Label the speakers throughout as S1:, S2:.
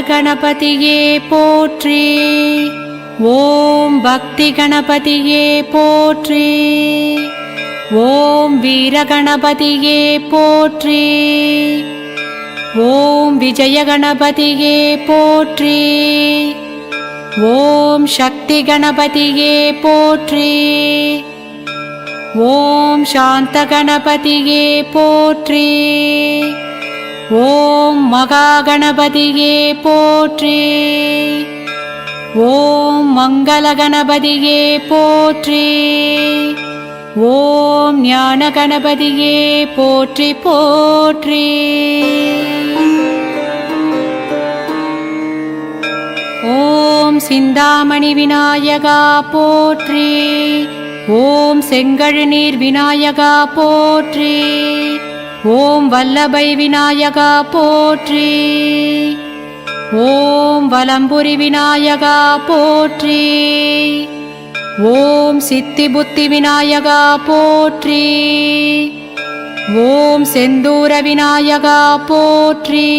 S1: கணபதியே போற்றி. ஓம் பக்தி கணபதியே போற்றி. ஓம் வீர கணபதியே போற்றி. ஓம் விஜய கணபதியே போற்றி. ஓம் சக்தி கணபதியே போற்றி. ஓம் சாந்த போற்றி. ஓம் மகா கணபதியே போற்றி. ஓம் மங்கள கணபதியே போற்றி ஓம் ஞான கணபதியே போற்றி. போற்றி ஓம் சிந்தாமணி விநாயகா போற்றி. ஓம் செங்கழு நீர் விநாயகா போற்றி. ஓம் வல்லபை விநாயகா போற்றி. ஓம் வலம்புரி விநாயகா போற்றி. ஓம் சித்தி புத்தி விநாயகா போற்றி. ஓம் செந்தூர விநாயகா போற்றி.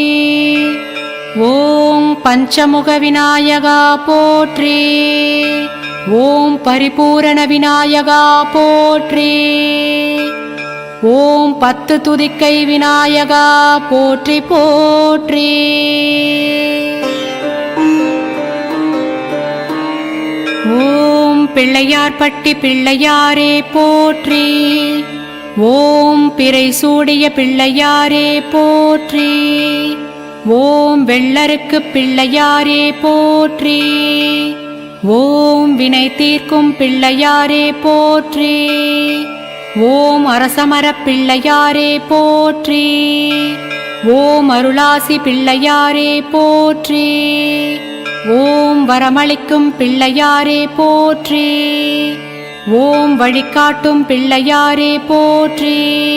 S1: ஓம் பஞ்சமுக விநாயகா போற்றி. ஓம் பரிபூரண விநாயகா போற்றி. ஓம் பத்து துதிக்கை விநாயகா போற்றி போற்றி. ஓம் பிள்ளையார்பட்டி பிள்ளையாரே போற்றி. ஓம் பிறை சூடிய பிள்ளையாரே போற்றி. ஓம் வெள்ளருக்கு பிள்ளையாரே போற்றி. ஓம் வினை தீர்க்கும் பிள்ளையாரே போற்றி. ஓம் அரசமரப் பிள்ளையாரே போற்றி. ஓம் அருளாசி பிள்ளையாரே போற்றி. ஓம் வரமளிக்கும் பிள்ளையாரே போற்றி. ஓம் வழிகாட்டும் பிள்ளையாரே போற்றி.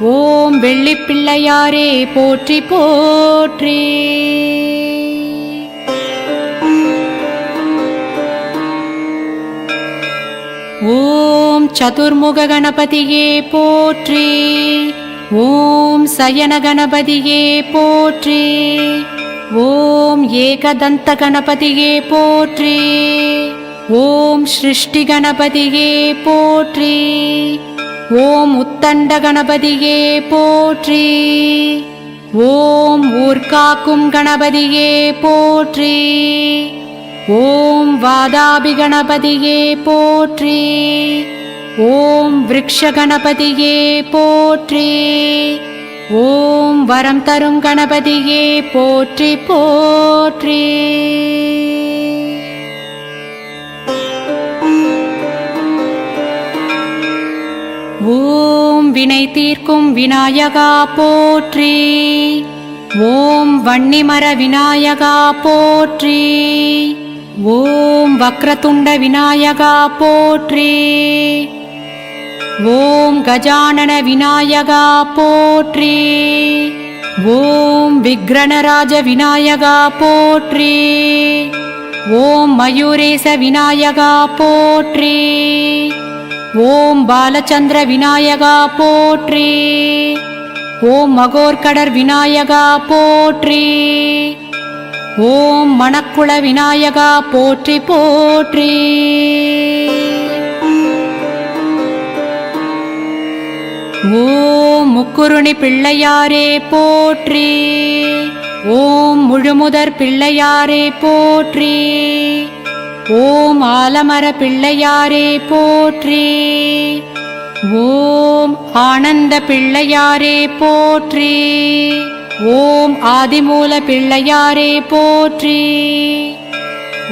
S1: ஓம் வெள்ளிப் பிள்ளையாரே போற்றி போற்றி. சதுர்முக கணபதியே போற்றி. ஓம் சயன கணபதியே போற்றி. ஓம் ஏகதந்த கணபதியே போற்றி. ஓம் சிருஷ்டி கணபதியே போற்றி. ஓம் உத்தண்ட கணபதியே போற்றி. ஓம் ஊர்காக்கும் கணபதியே போற்றி. ஓம் வாதாபி கணபதியே போற்றி. ஓம் விருக்ஷ கணபதியே போற்றி. ஓம் வரம் தரும் கணபதியே போற்றி போற்றி. ஓம் வினை தீர்க்கும் விநாயகா போற்றி. ஓம் வன்னிமர விநாயகா போற்றி. ஓம் வக்ரதுண்ட விநாயகா போற்றி. ஓம் கஜானன விநாயகா போற்றி. ஓம் விக்ரணராஜ விநாயகா போற்றி. ஓம் மயூரேச விநாயகா போற்றி. ஓம் பாலச்சந்திர விநாயகா போற்றி. ஓம் மகோர்கடர் விநாயகா போற்றி. ஓம் மணக்குள விநாயகா போற்றி போற்றி. ஓம் முக்குருணி பிள்ளையாரே போற்றி. ஓம் முழுமுதற் பிள்ளையாரே போற்றி. ஓம் ஆலமர பிள்ளையாரே போற்றி. ஓம் ஆனந்த பிள்ளையாரே போற்றி. ஓம் ஆதிமூல பிள்ளையாரே போற்றி.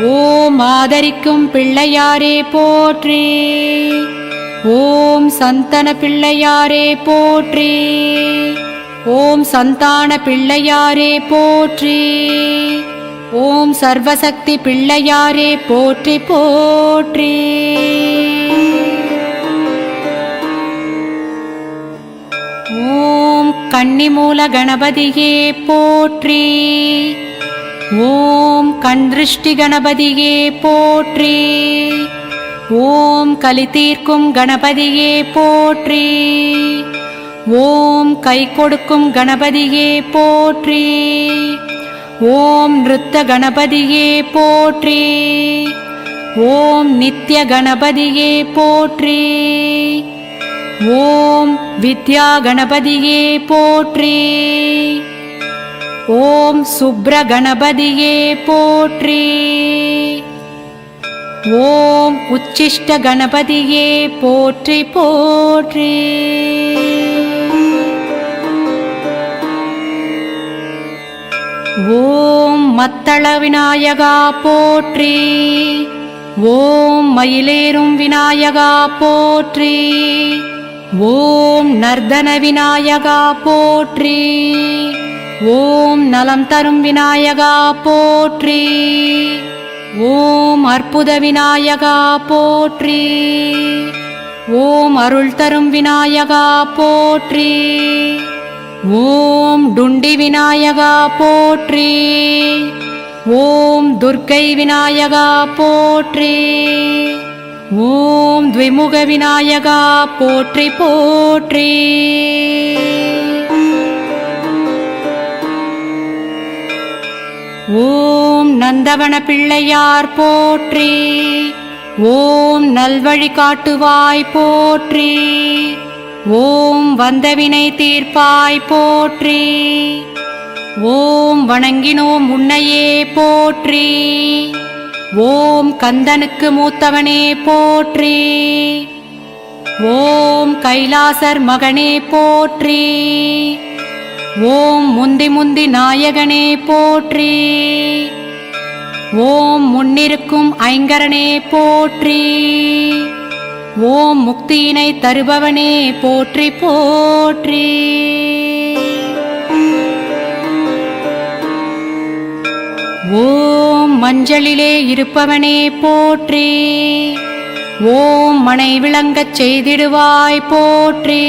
S1: ஓம் ஆதரிக்கும் பிள்ளையாரே போற்றி. ஓம் சந்தன பிள்ளையாரே போற்றி. ஓம் சந்தான பிள்ளையாரே போற்றி. ஓம் சர்வசக்தி பிள்ளையாரே போற்றி போற்றி. ஓம் கன்னிமூல கணபதியே போற்றி. ஓம் கண்திருஷ்டி கணபதியே போற்றி. ஓம் கலி தீர்க்கும் கணபதியே போற்றி. ஓம் கை கொடுக்கும் கணபதியே போற்றி. ஓம் நிறுத்த கணபதியே போற்றி. ஓம் நித்ய கணபதியே போற்றி. ஓம் வித்யா கணபதியே போற்றி. ஓம் சுப்ர கணபதியே போற்றி. ஓம் உச்சிஷ்ட கணபதியே போற்றி போற்றி. ஓம் மத்தள விநாயகா போற்றி. ஓம் மயிலேறும் விநாயகா போற்றி. ஓம் நர்தன விநாயகா போற்றி. ஓம் நலம் தரும் விநாயகா போற்றி. ஓம் அற்புத விநாயகா போற்றி. ஓம் அருள் தரும் விநாயகா போற்றி. ஓம் டுண்டி விநாயகா போற்றி. ஓம் துர்க்கை விநாயகா போற்றி. ஓம் த்விமுக விநாயகா போற்றி போற்றி. ஓம் நந்தவன பிள்ளையார் போற்றி. ஓம் நல்வழி காட்டுவாய் போற்றி. ஓம் வந்தவினை தீர்ப்பாய் போற்றி. ஓம் வணங்கினோம் உன்னையே போற்றி. ஓம் கந்தனுக்கு மூத்தவனே போற்றி. ஓம் கைலாசர் மகனே போற்றி. ஓம் முந்தி முந்தி நாயகனே போற்றி. ஓம் முன்னிருக்கும் ஐங்கரனே போற்றி. ஓம் முக்தியினை தருபவனே போற்றி போற்றி. ஓம் மஞ்சளிலே இருப்பவனே போற்றி. ஓம் மனை விளங்கச் செய்திடுவாய் போற்றி.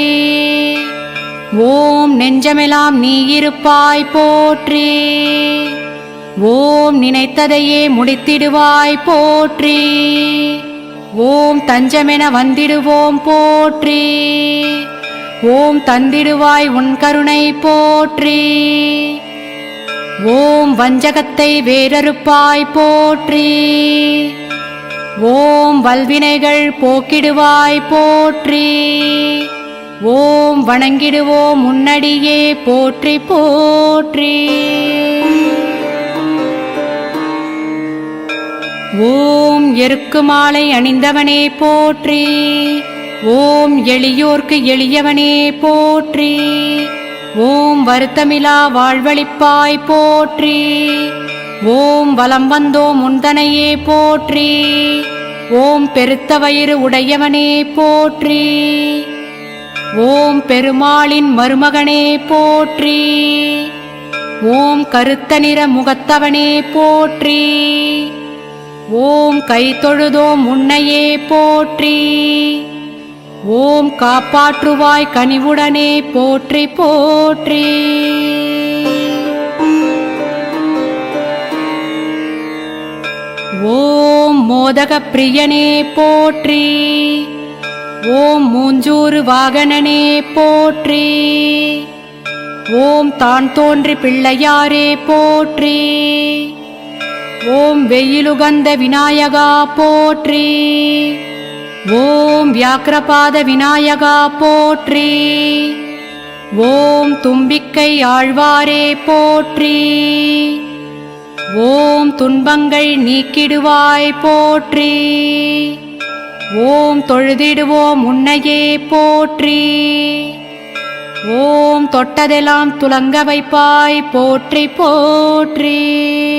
S1: ஓம் நெஞ்சமெல்லாம் நீ இருப்பாய் போற்றி. ஓம் நினைத்ததையே முடித்திடுவாய் போற்றி. ஓம் தஞ்சமென வந்திடுவோம் போற்றி. ஓம் தந்திடுவாய் உன் கருணை போற்றி. ஓம் வஞ்சகத்தை வேறறுப்பாய் போற்றி. ஓம் வல்வினைகள் போக்கிடுவாய் போற்றி. ஓம் வணங்கிடுவோம் முன்னடியே போற்றி போற்றி. ஓம் எருக்கு மாலை அணிந்தவனே போற்றி. ஓம் எளியோர்க்கு எளியவனே போற்றி. ஓம் வருத்தமிலா வாழ்வழிப்பாய் போற்றி. ஓம் வலம் வந்தோம் முந்தனையே போற்றி. ஓம் பெருத்த வயிறு உடையவனே போற்றி. ஓம் பெருமாளின் மருமகனே போற்றி. ஓம் கருத்த நிற முகத்தவனே போற்றி. ஓம் கை தொழுதோம் உன்னையே போற்றி. ஓம் காப்பாற்றுவாய் கனிவுடனே போற்றி போற்றி. ஓம் மோதக பிரியனே போற்றி. ஓம் மூஞ்சூறு வாகனனே போற்றி. ஓம் தான் தோன்றி பிள்ளையாரே போற்றி. ஓம் வெயிலுகந்த விநாயகா போற்றி. ஓம் வியாக்கிரபாத விநாயகா போற்றி. ஓம் தும்பிக்கை ஆழ்வாரே போற்றி. ஓம் துன்பங்கள் நீக்கிடுவாய் போற்றி. ஓம் தொழுதிடுவோம் உன்னையே போற்றி. ஓம் தொட்டதெல்லாம் துலங்க வைப்பாய் போற்றி போற்றி.